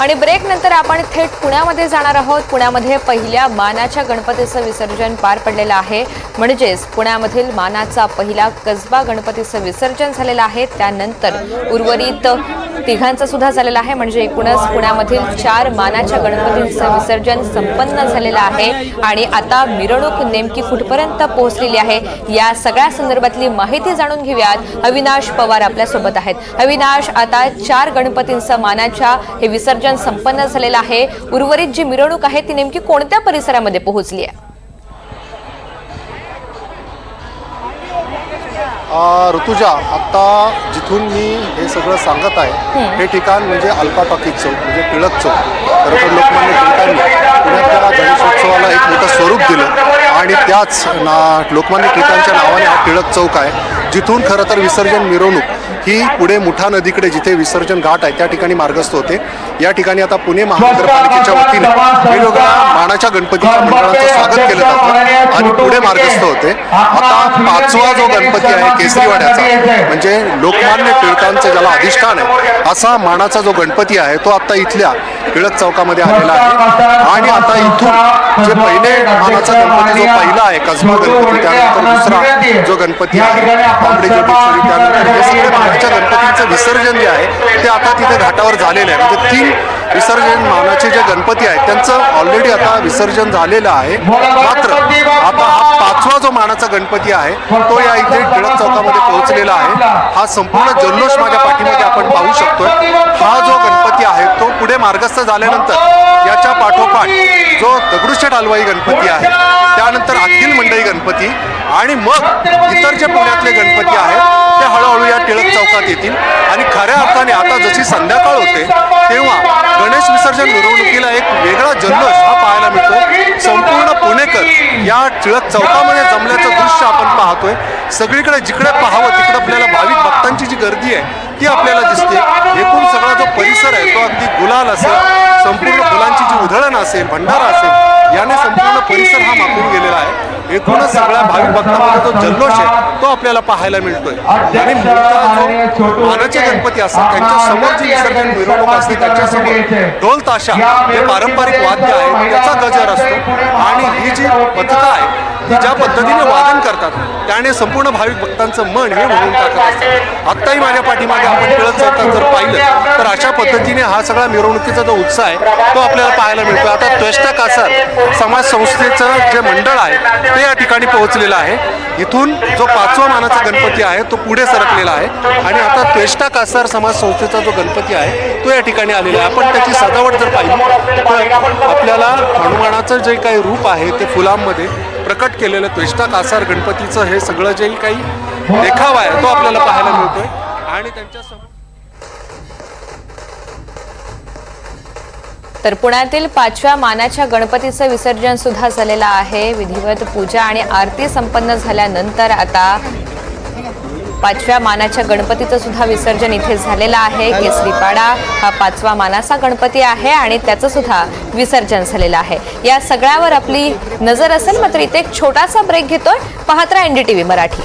आणि ब्रेक नंतर आपण थेट पुण्यामध्ये जाणार आहोत. पुण्यामध्ये पहिल्या मानाच्या गणपतीचं विसर्जन पार पडलेलं आहे. म्हणजेच पुण्यामधील मानाचा पहिला कसबा गणपतीचं विसर्जन झालेलं आहे. त्यानंतर उर्वरित तिघांचा सुद्धा झालेला आहे. म्हणजे एकूणच पुण्यामधील चार मानाच्या गणपतींचं विसर्जन संपन्न झालेलं आहे. आणि आता मिरवणूक नेमकी कुठपर्यंत पोहोचलेली आहे या सगळ्या संदर्भातली माहिती जाणून घेऊयात. अविनाश पवार आपल्यासोबत आहेत. अविनाश आता चार गणपतींचं मानाच्या हे विसर्जन संपन्न झालेलं आहे. उर्वरित जी मिरवणूक आहे ती नेमकी कोणत्या परिसरामध्ये पोहोचली आहे? ऋतुजा आता जिथून मी हे सगळं सांगत आहे हे ठिकाण म्हणजे अल्फा टॉकीज चौक म्हणजे टिळक चौक. खरं तर लोकमान्य टिळकांनी पुण्यातल्या गणेशोत्सवाला एक मोठं स्वरूप दिलं. आणि त्याच ना लोकमान्य टिळकांच्या नावाने हा टिळक चौक आहे जिथून खरं तर विसर्जन मिरवणूक ही पुढे मुठा नदीकडे जिथे विसर्जन घाट आहे त्या ठिकाणी मार्गस्थ होते. या ठिकाणी आता पुणे महानगरपालिकेच्या वतीने मानाच्या गणपतीच्या मंडळांचं स्वागत केलं जातं आणि पुढे मार्गस्थ होते. आता पाचवा जो गणपती आहे केसरीवाड्याचा म्हणजे लोकमान्य टिळकांचं ज्याला अधिष्ठान आहे असा मानाचा जो गणपती आहे तो आता इथल्या टिळक चौकामध्ये आलेला आहे. आणि आता इथून जे पहिले मानाचा गणपती जो पहिला आहे कसबा गणपती त्यानंतर दुसरा जो गणपती आहे त्यानंतर हे गणपतींचं विसर्जन जे आहे ते आता तिथे घाटावर झालेलं आहे. म्हणजे तीन विसर्जन मानाचे जे गणपती आहेत त्यांचं ऑलरेडी आता विसर्जन झालेलं आहे. मात्र आता हा पाचवा जो मानाचा गणपती आहे तो या इथे टिळक चौकामध्ये पोहोचलेला आहे. हा संपूर्ण जल्लोष माझ्या पाठीमध्ये आपण पाहू शकतोय. हा जो गणपती आहे तो पुढे मार्गस्थ झाल्यानंतर याच्या पाठोपाठ जो दगडूशेठ हलवाई गणपती आहे त्यानंतर अखिल मंडळी गणपती आणि मग इतर जे पुण्यातले गणपती आहेत टिळक चौकात येतील. आणि खऱ्या अर्थाने आता जशी संध्याकाळ होते तेव्हा गणेश विसर्जन मिरवणुकीला एक वेगळा जल्लोष हा पाहायला मिळतो संपूर्ण पुणेकर या टिळक चौकामध्ये जमल्याचं दृश्य आपण पाहतोय. सगळीकडे जिकडे पाहावं तिकडे आपल्याला भाविक भक्तांची जी गर्दी आहे ती आपल्याला दिसते. एकूण सगळा जो परिसर आहे तो अगदी गुलाल असेल संपूर्ण फुलांची जी उधळण असेल भंडारा असेल याने संपूर्ण परिसर हा मापून गेलेला आहे. एकूणच सगळ्या भाविक भक्तांमध्ये जो जल्लोष आहे. तो आपल्याला पाहायला मिळतोय. आणि मानाचे गणपती असतात त्यांच्यासमोर जी विसर्जन मिरवणूक असते त्याच्यासमोर ढोल ताशा हे पारंपरिक वाद्य आहे त्याचा गजर असतो. आणि ही जी पथकं आहे ज्या पद्धतीने वादन करतात त्याने संपूर्ण भाविक भक्तांचं मन हे म्हणून टाकत असतं. आत्ताही माझ्या पाठीमागे आपण खेळत चौकात जर पाहिलं तर अशा पद्धतीने हा सगळा मिरवणुकीचा जो उत्साह आहे तो आपल्याला पाहायला मिळतो आता त्वेष्टा कासार समाज संस्थेचं जे मंडळ आहे ते या ठिकाणी पोहोचलेलं आहे. इथून जो पाचवा मानाचा गणपती आहे तो पुढे सरकलेला आहे. आणि आता त्वेष्टा कासार समाज संस्थेचा जो गणपती आहे तो या ठिकाणी आलेला आहे. आपण त्याची सजावट जर पाहिली तर आपल्याला हनुमानाचं जे काही रूप आहे ते फुलांमध्ये प्रकट केलेलं त्वेष्टा कासार गणपतीचं हे सगळं जे काही देखावा आहे तो आपल्याला पाहायला मिळतोय. आणि त्यांच्यासमोर तर पुण्यातील पाचव्या मानाच्या गणपतीचं विसर्जन सुद्धा झालेलं आहे. विधिवत पूजा आणि आरती संपन्न झाल्यानंतर आता पाचव्या मानाच्या गणपतीचं सुद्धा विसर्जन इथे झालेलं आहे. केसरीपाडा हा पाचवा मानाचा गणपती आहे आणि त्याचं सुद्धा विसर्जन झालेलं आहे. या सगळ्यावर आपली नजर असेल मात्र इथे एक छोटासा ब्रेक घेतोय. पाहत राहा एनडीटीव्ही मराठी.